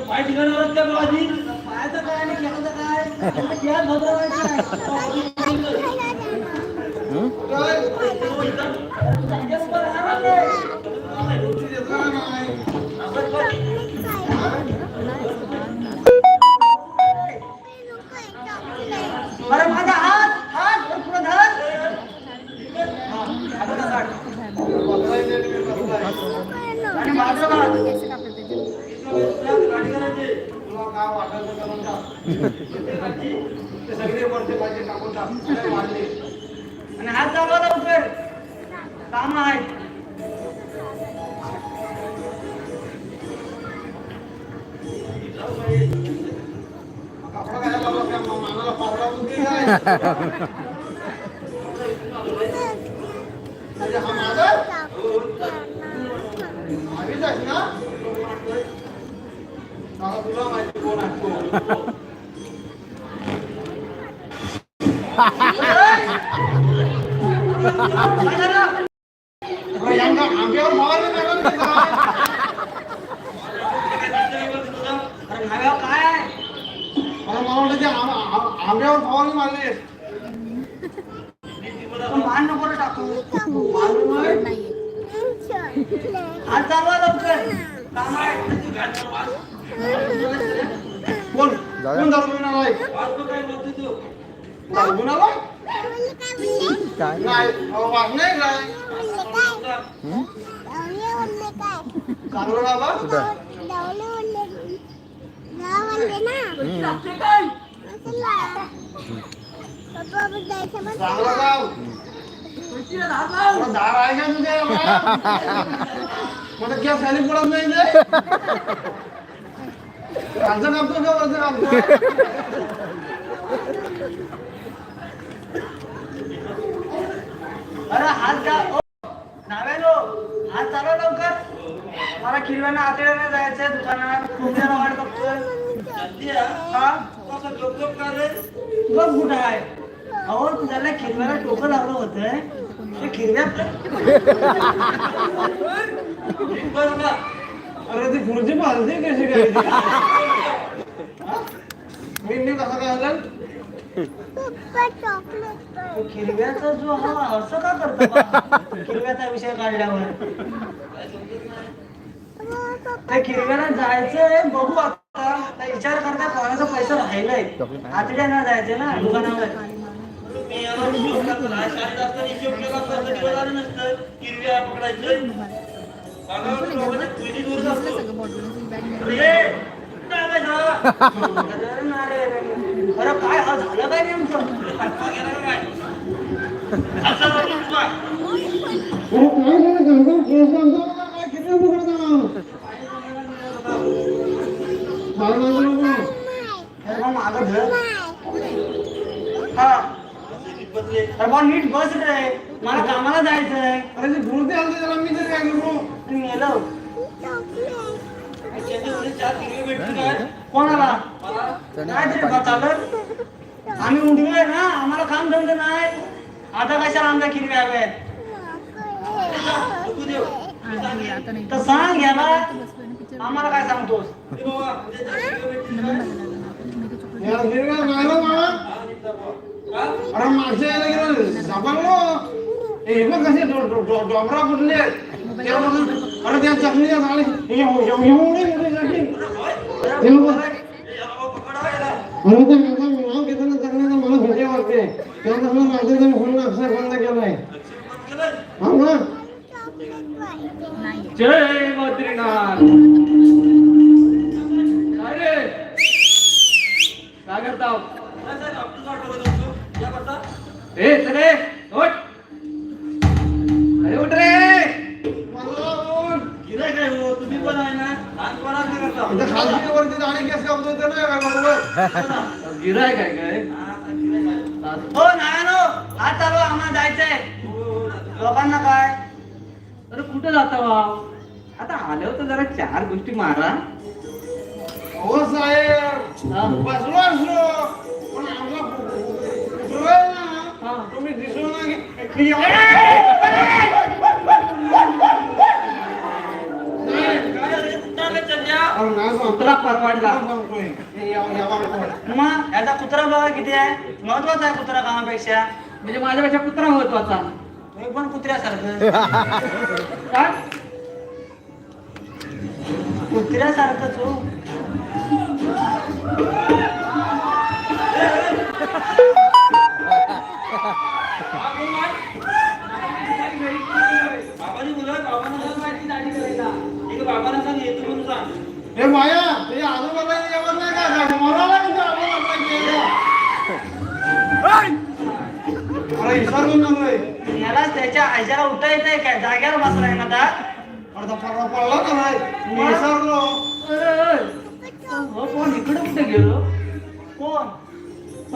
पाय ठिकाणावर का बाबाजी पायाचं काय आणि खेळाचं काय खेळात अरे माझा हात हात वर पुढं धर हा, हाताला काढ. आणि बाजूला काढ. गाडी करायची. तुला काय वाटेल ते करून टाक. ते सगळे वरचे पाहिजे टाकून टाक. काय वाढले. आणि हात जागा लवकर काम आहे. कपडा घालायला मानाला पावला मग मानाला पावला उलटी काय? म्हणजे हा माझा? आम्हीच आहे ना? मला तुला माहिती कोण आहे तो. अरे यांना आंब्यावर फवारणी नाही बरं का? अरे नाव्यावर काय आहे? मला मला वाटलं ते आम- आम- आंब्यावर फवारणी मारली मान नको टाकू चालवा लवकर कोण कोण दारू घेऊन आलाय काय बोलतो तू दारू घेऊन आलाय काय नाही अहो, वाघ नाही काय चांगलं बाबा कुठं चांगलं गाव थोडं दार आहे का तुझ्या मला क्या खाली पडत नाही ते खालचं कापतो का वरचं कापतो अरे हात का? नाव्यानो हात चालव लवकर. मला किरव्यानं आतड्यानं जायचंय दुकानात खूप जण वाट बघतोय हा? बघ कुठं आहे. अहो तुझ्याला खिरव्याला टोकं लावलं होतं ते खिरव्या अरे ती खुर्ची बांधते कशी काय मी मी कसं काय झालं तो खिरव्याचा जो हा असं का करतो बा? खिरव्याचा विषय काढल्यावर. त्या खिरव्याला जायचंय बघू आता. आता विचार करता कोणाचा पैसा राहिलाय. आतड्या ना जायचं ना दुकानावर. हा धर. हा अरे मग नीट बस रे. मला कामाला जायचंय. गुरुते आलते त्याला मी तरी काय करू? गेलो? कोणाला? आम्ही उठलोय ना आम्हाला काम धंदा नाही. आता कशाला आमच्या किरवे हव्यात तर सांग याला. आम्हाला काय सांगतोस? मला. अरे मागच्या याला गेलं. सापडलो हे बघ कसे डो- डो- अरे त्या चांगली माझा नाव घेताना जगण्याचा मला भीती वाटते. तेव्हा माझे माझं तुम्ही फोन अक्षर बंद केलाय हा ना हो तुम्ही पण आहे ना खालची वरती दाढी केस कापतो ते नाही काय? बरोबर गिराय काय काय हो नाही नो हात चालू आम्हाला जायचंय. लोकांना काय? अरे कुठे जाता वा आता आल्यावर तर जरा चार गोष्टी मारा. हो साहेब. हा. बसलो असलो पण हा. तुम्ही दिसू ना कुत्रा परवडला. हे. मग याचा कुत्रा बघा किती आहे. महत्त्वाचा आहे कुत्रा कामापेक्षा. म्हणजे माझ्यापेक्षा कुत्रा महत्त्वाचा. तुम्ही पण कुत्र्यासारखं. काय? कुत्र्यासारखंच हो बाबांनी बोलवलं, बाबांना सांग माहिती दाढी करायला. ठीक आहे, बाबांना सांग येतो म्हणून सांग. हे माया तुझ्या आजोबाला जेवण नाही का? नाही तुझ्या आजोबाला. अरे याला त्याच्या आईच्याला उठता येत काय? जाग्यावर बसलाय ना आता. अर्धा पडला का नाही. विसरलो. कोण? इकडे कुठे गेलो? कोण?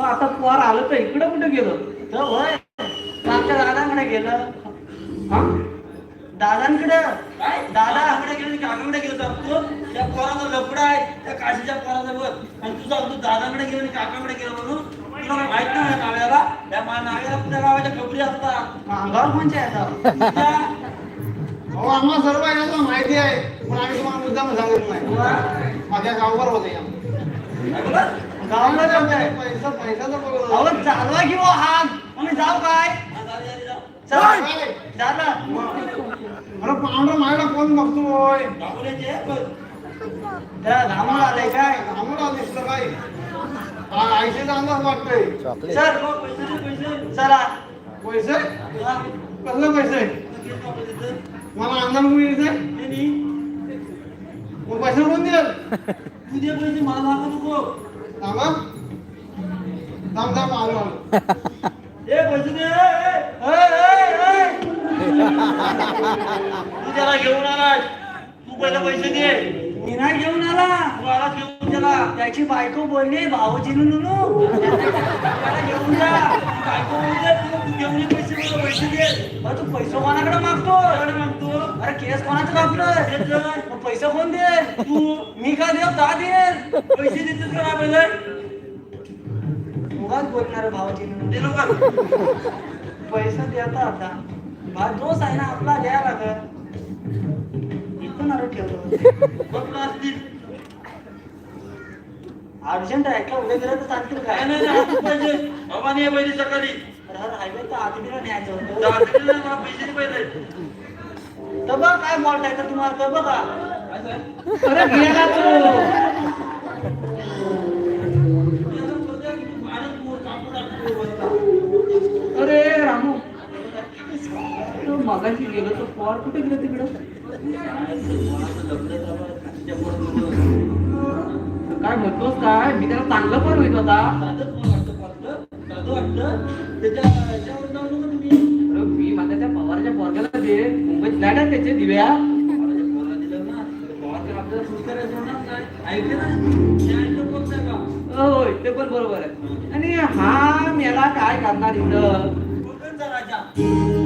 आता पोर आलं तर इकडे कुठे गेलो? तर होय आमच्या दादाकडे गेलं. हा? दादांकडे दादाकडे गेलो की काकाकडे गेलो तर तू त्या पोराचा लपडा आहे त्या काशीच्या पोराचा बघ. आणि तुझा तू दादाकडे गेलो काकाकडे गेलो म्हणून तुला माहीत नाही या नाव्याला? त्या नाव्याला गावाच्या खबरी असतात? अंगावर कोणच्या येतात हो आम्हाला सर्व माहिती आहे. पण आम्ही तुम्हाला मुद्दाम सांगितलं नाही. माझ्या गावभर होते गावाला जाऊ काय? पैसा अहो चालवा की वो हात. आम्ही जाऊ काय? चला. झालं अरे पांढरा मायला कोण बघतोय त्याला घामून आलंय काय? आम्हाला दिसलं काय हा, आईशीचा अंदाज वाटतोय. चला. पैसे? कसले पैसे? मला अंदाज मग पैसे कोण तुझे पैसे मला दाखव नको. थांबा. थांब थांब आलो आलो ए पैसे दे. ए, ए, ए, ए. तू त्याला घेऊन आलाय. तू पहिले पैसे दे. मी नाही घेऊन आला. तू आला घेऊन त्याला त्याची बायको बोलली भाऊजी नुनू त्याला घेऊन जा. बायको तू घेऊन ये पैसे मला पैसे दे. अरे तू पैसे कोणाकडे मागतो कोणाकडे मागतो? अरे केस कोणाचं मग पैसे कोण दे तू. मी का देऊ? का दे पैसे देतेस का पहिले? उगाच बोलणार भावाची दे लोक पैसा देता आता. दोष आहे ना आपला द्या लागत इथून आलो ठेवतो अर्जंट आहे का उद्या गेलं तर चालतील काय? नाही पाहिजे. पहिले सकाळी. तर आधीला न्यायचं होतं. पैसे पहिले. तर बघ काय मॉल्ट आहे तर तुम्हाला तर बघा. अरे गेला तो अरे रामू तो मगाशी गेलो तो पॉवर कुठे गेलो तिकडं? काय म्हणतोस काय? मी त्याला चांगलं पण होईल होता. मी माझ्या त्या पवारच्या पोरग्याला दे. मुंबईत फ्लॅट आहे त्याचे दिव्या. हो, होय ते पण बरोबर आहे. आणि हा मेला काय करणार इथं राजा